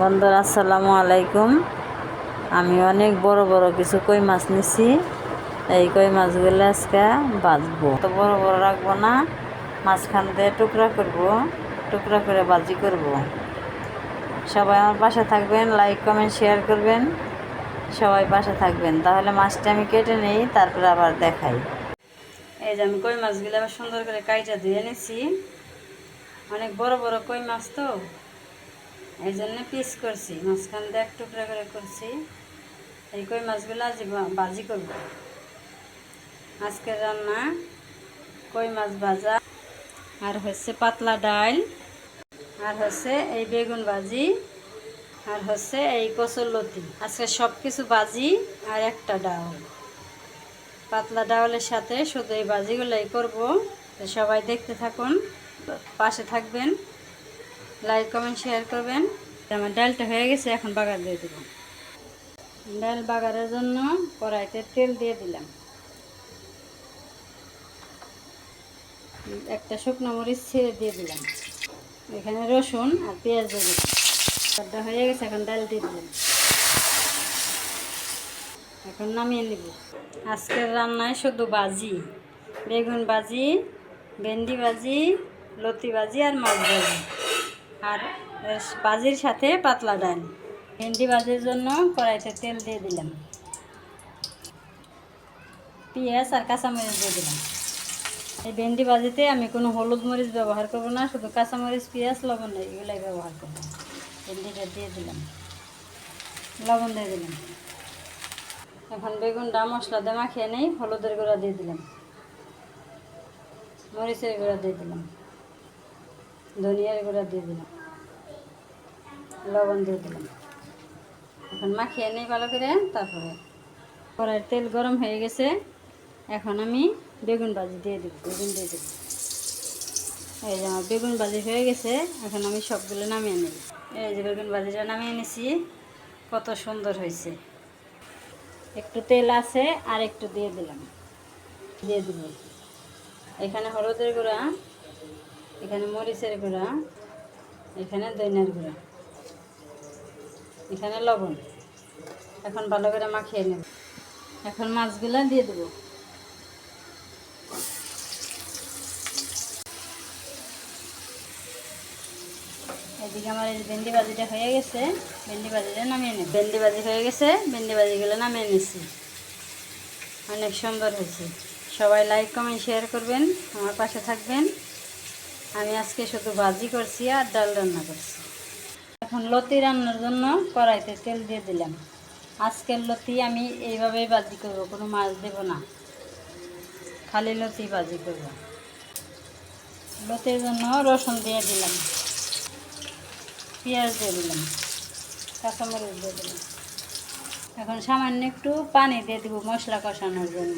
বন্ধুরা, আসসালামু আলাইকুম। আমি অনেক বড় বড় কিছু কই মাছ নিছি। এই কই মাছগুলো আজকে বাজবো। তো বড় বড় রাখব না, মাঝখান দিয়ে টুকরা করব, টুকরা করে বাজি করব। সবাই আমার পাশে থাকবেন লাইক কমেন্ট শেয়ার করবেন। সবাই পাশে থাকবেন, তাহলে মাছটা আমি কেটে নেই, তারপরে আবার দেখাই। এই যে আমি কই মাছগুলো আবার সুন্দর করে কাইটা ধুয়ে নিছি। অনেক বড় বড় কই মাছ তো। এই জন্য পিস করছি, মাঝখান দিয়ে এক টুকরা করে করছি। এই কই মাছগুলো আজ ভাজি করব। আজকের রান্না কই মাছ ভাজা, আর হচ্ছে পাতলা ডাল, আর হচ্ছে এই বেগুন ভাজি, আর হচ্ছে এই কচুর লতি আজকে সব কিছু ভাজি আর একটা ডাল। পাতলা ডাউলের সাথে শুধু এই ভাজিগুলোই করব। সবাই দেখতে থাকুন, পাশে থাকবেন। লাইক কমেন্ট শেয়ার করবেন। আমার ডালটা হয়ে গেছে, এখন বাগার দিয়ে দেব ডাল বাগারের জন্য কড়াইতে তেল দিয়ে দিলাম। একটা শুকনো মরিচ ছেড়ে দিয়ে দিলাম। এখানে রসুন আর পেঁয়াজ দিয়ে দিলাম। ডালটা হয়ে গেছে, এখন ডাল দিয়ে দিলাম। এখন নামিয়ে নিব। আজকের রান্নায় শুধু বাজি বেগুন বাজি ভেন্ডি বাজি লতি বাজি আর মাছ বাজি আর বাজির সাথে পাতলা ডাল। ভেন্ডি বাজির জন্য কড়াইতে তেল দিয়ে দিলাম। পেঁয়াজ আর কাঁচামরিচ দিয়ে দিলাম। এই ভেন্ডি বাজিতে আমি কোনো হলুদ মরিচ ব্যবহার করব না, শুধু কাঁচামরিচ, পেঁয়াজ, লবণ এগুলাই ব্যবহার করব। ভেন্ডিটা দিয়ে দিলাম। লবণ দিয়ে দিলাম। এখন বেগুনটা মশলা দিয়ে মাখিয়ে নেই, হলুদের গুঁড়া দিয়ে দিলাম। মরিচের গুঁড়া দিয়ে দিলাম। ধনিয়ার গুঁড়া দিয়ে দিলাম। লবণ দিয়ে দিলাম। এখন মাখিয়ে নেই ভালো করে, তারপরে কড়াইয়ের তেল গরম হয়ে গেছে। এখন আমি বেগুন ভাজি দিয়ে দেবো, বেগুন দিয়ে দেবো। এই যে আমার বেগুন ভাজি হয়ে গেছে, এখন আমি সবগুলো নামিয়ে নেব। এই যে বেগুন ভাজিটা নামিয়ে নিছি, কত সুন্দর হয়েছে। একটু তেল আছে, আর একটু দিয়ে দিলাম। দিয়ে দিব। এখানে হলুদের গুঁড়া এখানে মরিচের গুঁড়া, এখানে দইনার গুঁড়া, এখানে লবণ। এখন ভালো করে মাখিয়ে নেব। এখন মাছগুলো দিয়ে দেবো। এদিকে আমার এই ভেন্ডি ভাজিটা হয়ে গেছে, ভেন্ডি ভাজিটা নামিয়ে নেব। ভেন্ডি ভাজি হয়ে গেছে, ভেন্ডি ভাজিগুলো নামিয়ে নিচ্ছি অনেক সুন্দর হয়েছে। সবাই লাইক কমেন্ট শেয়ার করবেন। আমার পাশে থাকবেন। আমি আজকে শুধু ভাজি করছি আর ডাল রান্না করছি। এখন লতি রান্নার জন্য কড়াইতে তেল দিয়ে দিলাম। আজকের লতি আমি এইভাবেই ভাজি করব, কোনো মাছ দেব না। খালি লতি ভাজি করব। লতির জন্য রসুন দিয়ে দিলাম। পেঁয়াজ দিয়ে দিলাম। কাঁচামরিচ দিয়ে দিলাম। এখন সামান্য একটু পানি দিয়ে দিব মশলা কষানোর জন্য।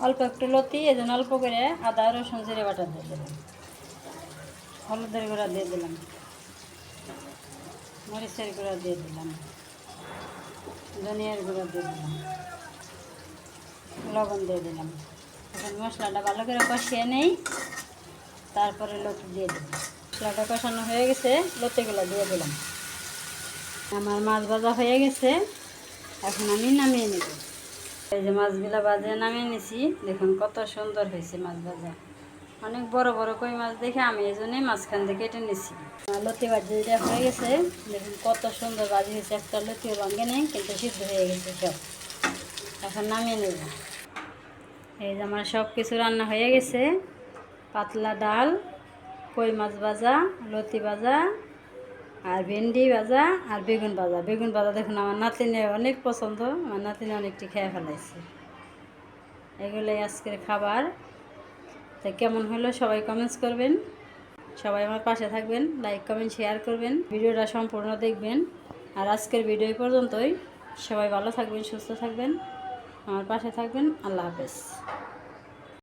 অল্প একটু লতি এই জন্য অল্প করে আদা, রসুন, জিরে বাটা দিয়ে দিলাম। হলুদের গুঁড়া দিয়ে দিলাম। মরিচের গুঁড়া দিয়ে দিলাম। ধনিয়ার গুঁড়া দিয়ে দিলাম। লবণ দিয়ে দিলাম। এখন মশলাটা ভালো করে কষিয়ে নেই। তারপরে লতি দিয়ে দিলাম। মশলাটা কষানো হয়ে গেছে, লতিগুলো দিয়ে দিলাম। আমার মাছ ভাজা হয়ে গেছে। এখন আমি নামিয়ে নেব। এই যে মাছগুলো বাজে নামিয়ে নিছি, দেখুন কত সুন্দর হয়েছে মাছ ভাজা। অনেক বড় বড় কই মাছ দেখে আমি এই জন্যই মাঝখান থেকে কেটে নিছি। লতি ভাজিটা হয়ে গেছে, দেখুন কত সুন্দর ভাজি হয়েছে, একটা লতিও ভাঙে নেই, কিন্তু সিদ্ধ হয়ে গেছে সব। এখন নামিয়ে নেব। এই যে আমার সব কিছু রান্না হয়ে গেছে। পাতলা ডাল, কই মাছ ভাজা, লতি ভাজা, আর ভেন্ডি ভাজা, আর বেগুন ভাজা। বেগুন ভাজা দেখুন, আমার নাতিনের অনেক পছন্দ, আমার নাতিনে অনেকটি খেয়ে ফেলাইছে। এগুলোই আজকের খাবার। তাই কেমন হলো সবাই কমেন্টস করবেন। সবাই আমার পাশে থাকবেন লাইক কমেন্ট শেয়ার করবেন। ভিডিওটা সম্পূর্ণ দেখবেন। আর আজকের ভিডিও পর্যন্তই। সবাই ভালো থাকবেন, সুস্থ থাকবেন। আমার পাশে থাকবেন। আল্লাহ হাফেজ।